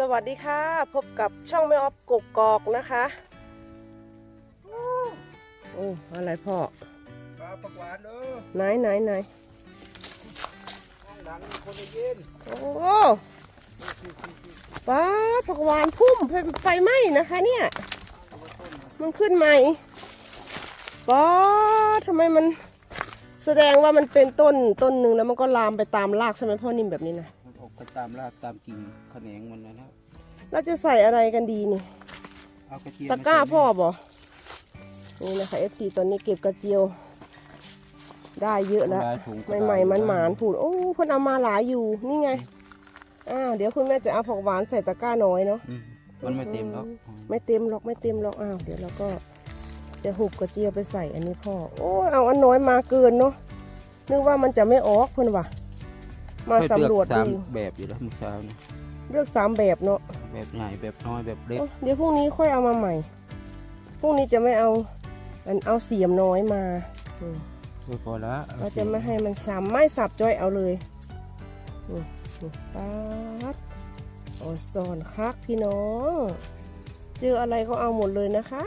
สวัสดีค่ะ พบกับช่องแม่ออฟกกกอกนะคะโอ้อะไรพ่อปลาผักหวานเด้อไหนไหนไหนห้องหลังมีคนได้ยินโอ้ป้าผักหวานพุ่มไฟไฟไหม้นะคะเนี่ย มันขึ้นใหม่ป้าทำไมมันแสดงว่ามันเป็นต้นต้นหนึ่งแล้วมันก็ลามไปตามรากใช่ไหมพ่อนิ่มแบบนี้นะมันออ กไปตามรากตามกิ่งแขนงมันนะนะเราจะใส่อะไรกันดีนี่เอากระเทียมตะกร้าพ่อบ่นี่นะคะ FC ตอนนี้เก็บกระเจียว ได้เยอะแล้วใหม่ๆมันหมานๆผูดโอ้เพิ่นเอามาหลายอยู่นี่ไงอ่าเดี๋ยวคุณแม่จะเอาผักหวานใส่ตะกร้าน้อยเนาะอืมมันไม่เต็มแล้วไม่เต็มหรอกไม่เต็มหรอกอ้าวเดี๋ยวเราก็จะหุบกระเจียวไปใส่อันนี้พ่อ โอ้ยเอาอันน้อยมาเกินเนาะนึกว่ามันจะไม่ออกเพิ่นว่ะ มาสำรวจค่อยดูเลือกสามแบบอยู่แล้วเมื่อเช้านะเลือกสามแบบเนาะแบบใหญ่แบบน้อยแบบเล็กเอ้าเดี๋ยวพรุ่งนี้ค่อยเอามาใหม่พรุ่งนี้จะไม่เอาอันเอาเสียมน้อยมาอืมก็พอละเราจะไม่ให้มันซ้ำไม่สับจ้อยเอาเลยนี่นี่ป๊าดโอซอนคักพี่น้อง เจออะไรก็เอาหมดเลยนะคะ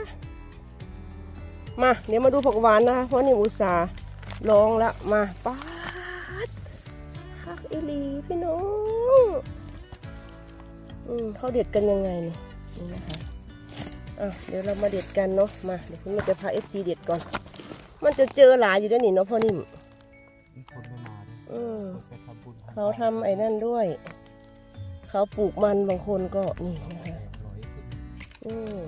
มา เดี๋ยวมาดูผักหวานนะคะ เพราะนี่อุตส่าห์ลองละมาป๊าด คักอีหลีพี่น้องอืมเขาเด็ดกันยังไงนี่นี่นะคะอะเดี๋ยวเรามาเด็ดกันเนาะมาเดี๋ยวคุณแม่จะพา FC เด็ดก่อน มันจะเจอหลายอยู่ด้วยนี่เนาะพ่อนิ่มมีคนไม่มาด้วยอืมไปทำบุญเขาทำไอ้นั่นด้วย เขาปลูกมันบางคนก็นี่นะคะร้อยขึ้นอืม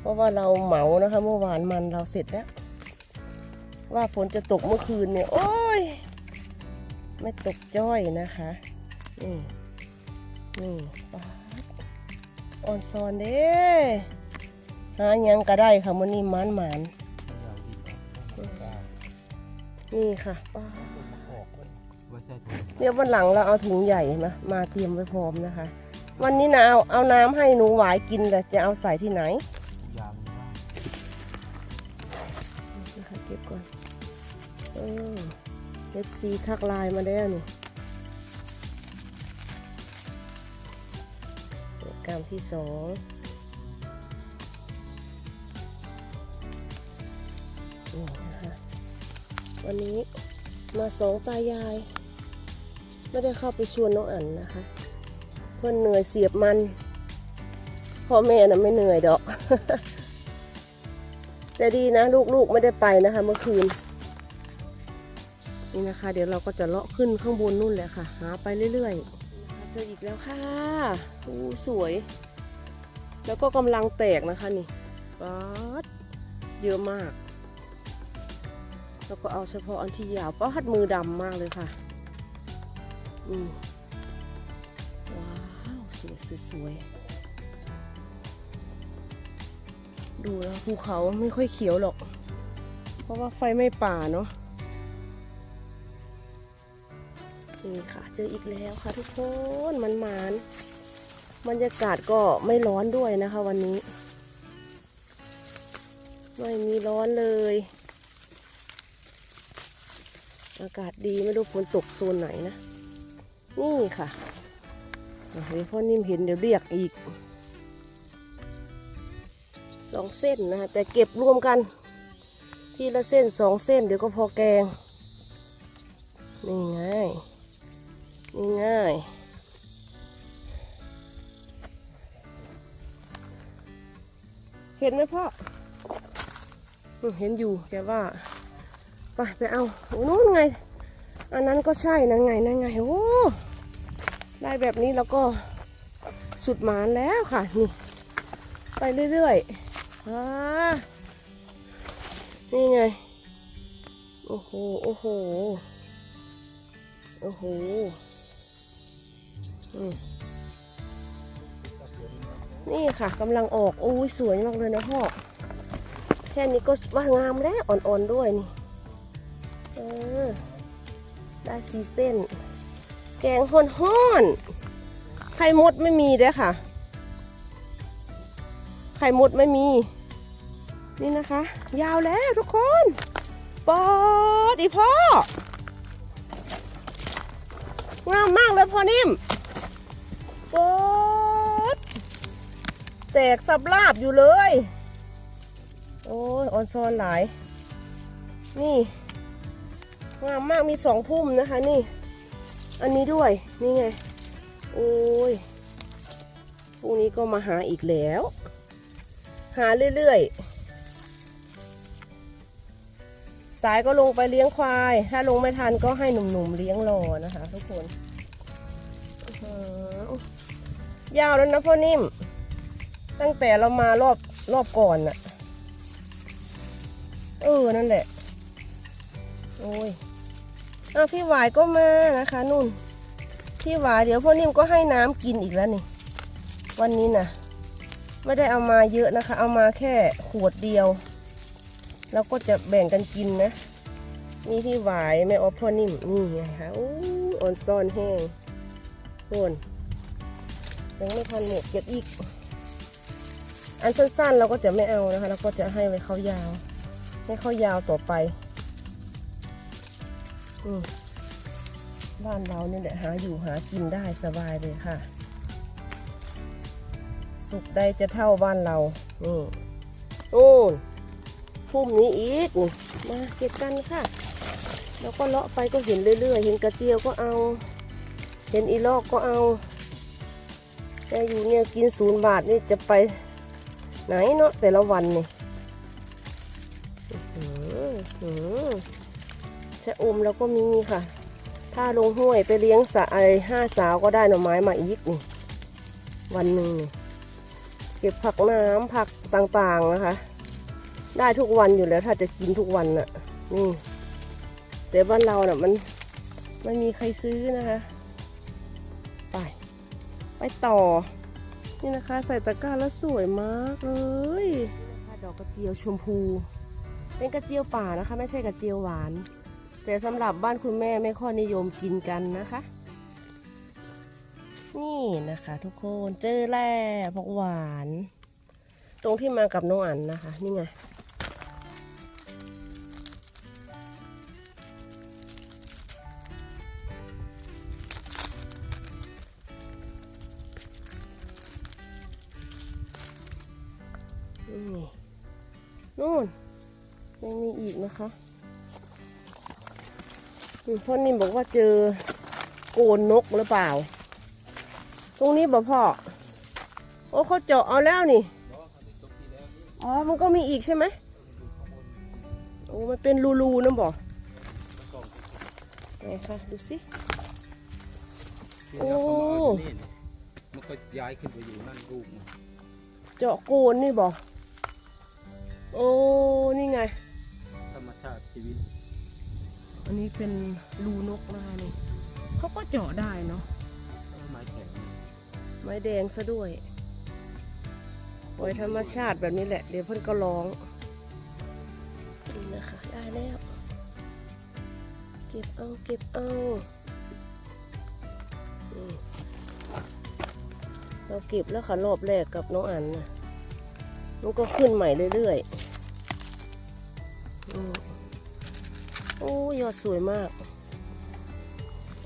เพราะว่าเราเหมานะคะ เมื่อวานมันเราเสร็จแล้วว่าฝนจะตกเมื่อคืนเนี่ย โอ้ย ไม่ตกจ้อยนะคะนี่นี่ป๊าดออนซอนเด้หาหยังก็ได้ค่ะมันนี่มันหมานยาวดีออกได้นี่ค่ะป๊าดมาออกเลยว่าใช่ถุงเดี๋ยววันหลังเราเอาถุงใหญ่มามาเตรียมไว้พร้อมนะคะ วันนี้นะเอาเอาน้ำให้หนูหวายกินแต่จะเอาใส่ที่ไหนยาวมันว่างนะคะเก็บก่อนเออ เอฟซีทักไลน์มาแล้วนี่กรรมที่สองนี่นะคะวันนี้มาสองตายาย ไม่ได้เข้าไปชวนน้องอันนะคะ เพื่อนเหนื่อยเสียบมันพ่อแม่น่ะไม่เหนื่อยดอก แต่ดีนะลูกๆไม่ได้ไปนะคะเมื่อคืน นี่นะคะ เดี๋ยวเราก็จะเลาะขึ้นข้างบนนู่นแหละค่ะ หาไปเรื่อยๆเจออีกแล้วค่ะอู้สวย แล้วก็กำลังแตกนะคะนี่ป๊าดเยอะมาก แล้วก็เอาเฉพาะอันที่ยาวป๊าดมือดำมากเลยค่ะอืมว้าวสวยสวยสวยดูแล้วภูเขาไม่ค่อยเขียวหรอก เพราะว่าไฟไม่ป่าเนาะ นี่ค่ะ เจออีกแล้วค่ะทุกคนมันมานบรรยากาศก็ไม่ร้อนด้วยนะคะ วันนี้ ไม่มีร้อนเลย อากาศดีไม่รู้ฝนตกโซนไหนนะ นี่ค่ะอะเดี๋ยวพ่อนิ่มเห็นเดี๋ยวเรียกอีกสองเส้นนะคะแต่เก็บรวมกันทีละเส้นสองเส้นเดี๋ยวก็พอแกงนี่ไง ห็นไหมพ่อเห็นอยู่แต่ว่า ไปไปเอาโอ้นู้นไง อันนั้นก็ใช่นั่นไงนั่นไง โอ้ ได้แบบนี้แล้วก็สุดหมานแล้วค่ะ นี่ ไปเรื่อยๆอ่านี่ไง โอ้โห โอ้โห โอ้โห อืม นี่ค่ะกำลังออกโอ้ยสวยมากเลยนะพ่อแค่นี้ก็ว่างามแล้วอ่อนๆด้วยนี่เออได้สีเส้น แกงห้อนห้อนๆไข่มดไม่มีเด้ค่ะ ไข่มดไม่มี นี่นะคะ ยาวแล้วทุกคนปอดอีพ่องามมากเลยพ่อนิ่ม กสับลาบอยู่เลย โอ้ยออนซอนหลาย นี่งามมากมีสองพุ่มนะคะนี่ อันนี้ด้วยนี่ไง โอ้ยพรุ่งนี้ก็มาหาอีกแล้ว หาเรื่อยๆ สายก็ลงไปเลี้ยงควาย ถ้าลงไม่ทันก็ให้หนุ่มๆเลี้ยงรอนะคะ ทุกคนยาวแล้วนะพ่อนิ่ม ตั้งแต่เรามารอบรอบก่อนน่ะ เออ นั่นแหละ โอ้ยอ้าวพี่หวายก็มานะคะนุ่น พี่หวายเดี๋ยวพ่อนิ่มก็ให้น้ำกินอีกแล้วนี่ วันนี้น่ะ ไม่ได้เอามาเยอะนะคะ เอามาแค่ขวดเดียว แล้วก็จะแบ่งกันกินนะนี่พี่หวายแม่ออฟพ่อนิ่มนี่ไงคะอ้อ่อนซ่อนแห้งโคนยังไม่ทันหมดเก็บอีก อันสั้นๆเราก็จะไม่เอานะคะเราก็จะให้ไว้เขายาว ให้เขายาวต่อไปอืมบ้านเราเนี่ยแหละหาอยู่หากินได้สบายเลยค่ะ สุกได้จะเท่าบ้านเรานี่โอ้พุ่มนี้อีกมาเก็บกันค่ะ แล้วก็เลาะไปก็เห็นเรื่อยๆ เห็นกระเจียวก็เอา เห็นอีลอกก็เอาแต่อยู่เนี่ยกินศูนย์บาทนี่จะไป ไหนเนาะแต่ละวันนี่ชะอมแล้วก็มีค่ะ ถ้าลงห้วยไปเลี้ยงสะไอห้าสาวก็ได้หน่อไม้มาอีกนี่ วันหนึ่งเก็บผักน้ำผักต่างๆนะคะ ได้ทุกวันอยู่แล้วถ้าจะกินทุกวันน่ะ นี่แต่บ้านเราน่ะมันไม่มีใครซื้อนะคะ ไป ไปต่อ นี่นะคะใส่ตะกร้าแล้วสวยมากเลยนะคะดอกกระเจียวชมพู เป็นกระเจียวป่านะคะ ไม่ใช่กระเจียวหวาน แต่สำหรับบ้านคุณแม่ไม่ค่อยนิยมกินกันนะคะ นี่นะคะทุกคนเจอแล้วผักหวาน ตรงที่มากับน้องอันนะคะ นี่ไง นี่นู่นยังมีอีกนะคะอืมพ่อนิ่มบอกว่าเจอโกนนกหรือเปล่า ตรงนี้บ่พ่อ โอ้เขาเจาะเอาแล้วนี่ อ๋อ มันก็มีอีกใช่ไหมโอ้มันเป็นรูๆนะบ่ไหนคะดูสิเดี๋ยวเขามาเอาที่นี่นี่มันก็ย้ายขึ้นไปอยู่นั่นลูกมันเจาะโกนนี่บ่ โอ้ นี่ไง ธรรมชาติชีวิต อันนี้เป็นรูนกนะคะนี่เขาก็เจาะได้เนาะ ต้นไม้แข็งไม้แดงซะด้วย ปล่อยธรรมชาติแบบนี้แหละ เดี๋ยวเพิ่นก็ร้อง นี่นะคะ ได้แล้ว เก็บเอา เก็บเอานี่เราเก็บแล้วค่ะรอบแรกกับน้องอันนะ มันก็ขึ้นใหม่เรื่อยๆโอ้ยอดสวยมาก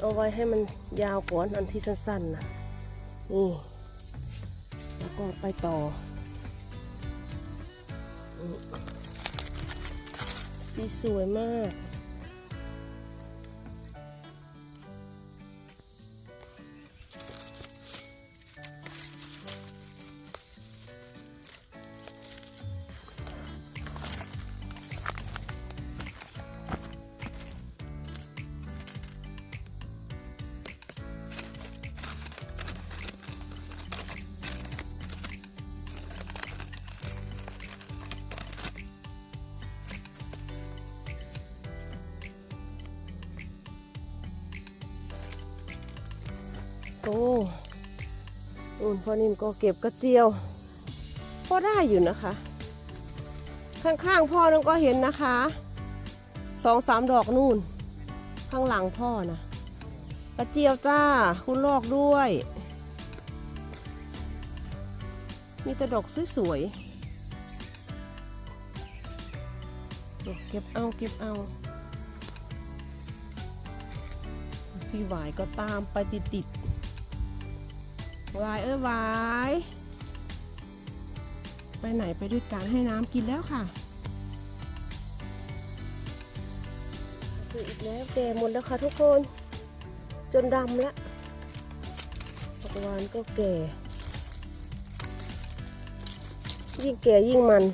เอาไว้ให้มันยาวกว่าอันที่สั้นๆนะนี่แล้วก็ไปต่อสีสวยมาก โอ้อุ่นพ่อนิ่มก็เก็บกระเจียวพอได้อยู่นะคะ ข้างๆพ่อนั่นก็เห็นนะคะสองสามดอกนู่น ข้างหลังพ่อนะกระเจียวจ้า คุณลอกด้วย มีแต่ดอกสวยๆเก็บเอาเก็บเอาพี่หวายก็ตามไปติดๆ วายเอ้ยวายไปไหนไปด้วยกันให้น้ำกินแล้วค่ะคืออีกแล้วแก่หมดแล้วค่ะทุกคน จนดำแล้วผักวานก็แก่ ยิ่งแก่ยิ่งมัน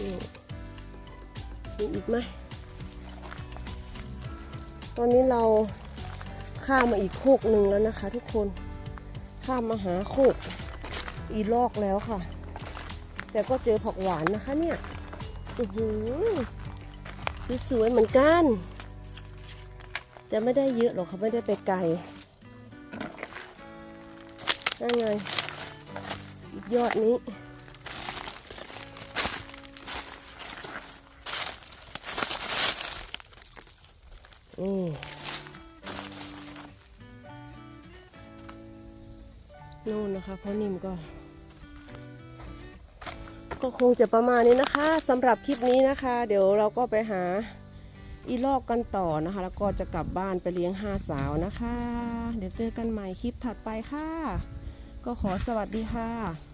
นี่มีอีกไหม ตอนนี้เราข้ามมาอีกโคกหนึ่งแล้วนะคะ ทุกคนข้ามมาหาโคกอีลอกแล้วค่ะ แต่ก็เจอผักหวานนะคะเนี่ยอือหือสวยๆเหมือนกันแต่ไม่ได้เยอะหรอกค่ะไม่ได้ไปไกลนั่นไงอีกยอดนี้ นี่นู่นนะคะพ่อนิ่มก็ ก็คงจะประมาณนี้นะคะสำหรับคลิปนี้นะคะ เดี๋ยวเราก็ไปหาอีลอกกันต่อนะคะ แล้วก็จะกลับบ้านไปเลี้ยงห้าสาวนะคะ เดี๋ยวเจอกันใหม่คลิปถัดไปค่ะ ก็ขอสวัสดีค่ะ